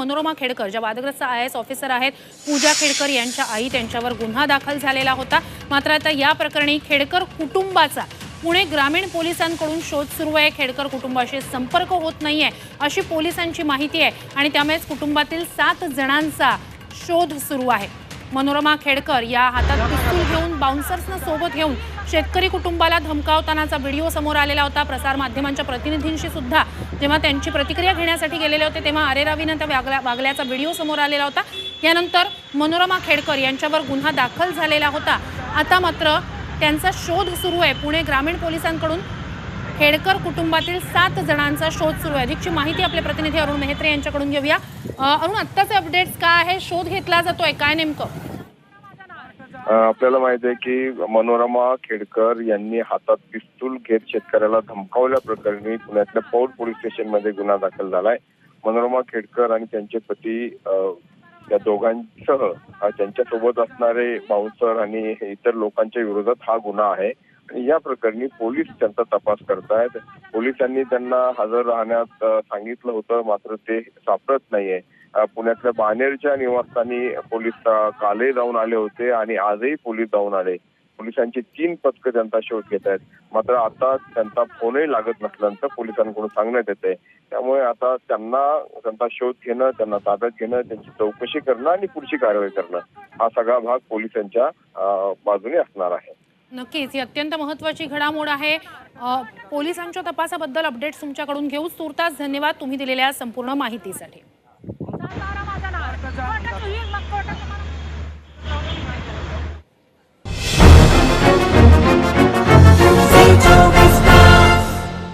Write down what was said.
मनोरमा खेडकर ज्या वादग्रस्त I S officer आहेत पूजा खेडकर यांच्या आई त्यांच्यावर गुन्हा दाखल झालेला होता. मात्र आता या प्रकरणी खेडकर कुटुंबाचा पुणे ग्रामीण पोलिसांकडून शोध सुरू आहे. खेडकर कुटुंबाशी संपर्क होत नाहीये अशी पोलिसांची माहिती आहे आणि त्यामुळेच कुटुंबातील सात जणांचा शोध सुरू आहे. मनोरमा खेडकर या हातात पिस्तूल घेऊन बाउन्सर्सनं सोबत घेऊन शेतकरी कुटुंबाला धमकावतानाचा व्हिडिओ समोर आलेला होता. प्रसार माध्यमांच्या प्रतिनिधींशी सुद्धा जेव्हा त्यांची प्रतिक्रिया घेण्यासाठी गेलेले होते तेव्हा अरेरावीनं त्या वागल्या वागल्याचा व्हिडिओ समोर आलेला होता. यानंतर मनोरमा खेडकर यांच्यावर गुन्हा दाखल झालेला होता. आता मात्र त्यांचा शोध सुरू आहे. पुणे ग्रामीण पोलिसांकडून खेडकर कुटुंबातील सात जणांचा शोध सुरू आहे. अधिकची माहिती आपले प्रतिनिधी अरुण मेहत्रे यांच्याकडून घेऊया. अरुण आत्ताचे अपडेट्स काय आहे? शोध घेतला जातोय. काय नेमकं? आपल्याला माहिती आहे की मनोरमा खेडकर यांनी हातात पिस्तूल घेत शेतकऱ्याला धमकावल्या प्रकरणी पुण्यातल्या पौड पोलीस स्टेशनमध्ये गुन्हा दाखल झालाय. मनोरमा खेडकर आणि त्यांचे पती त्या या दोघांसह त्यांच्यासोबत असणारे बाउन्सर आणि इतर लोकांच्या विरोधात हा गुन्हा आहे. या प्रकरणी पोलीस त्यांचा तपास करतायत. पोलिसांनी त्यांना हजर राहण्यास सांगितलं होतं मात्र ते सापडत नाहीये. पुण्यातल्या बानेरच्या निवासस्थानी पोलीस कालही जाऊन आले होते आणि आजही पोलीस जाऊन आले. पोलिसांची तीन पथकं त्यांचा शोध घेत आहेत. मात्र आता त्यांचा फोनही लागत नसल्याचं पोलिसांकडून सांगण्यात येते त्यामुळे आता त्यांना त्यांचा शोध घेणं त्यांना ताब्यात घेणं त्यांची चौकशी करणं आणि पुढची कारवाई करणं हा सगळा भाग पोलिसांच्या बाजूने असणार आहे. नक्कीच ही अत्यंत महत्वाची घडामोड आहे पोलिसांच्या तपासाबद्दल अपडेट्स तुमच्याकडून घेऊ तुर्तास धन्यवाद तुम्ही दिलेल्या संपूर्ण माहितीसाठी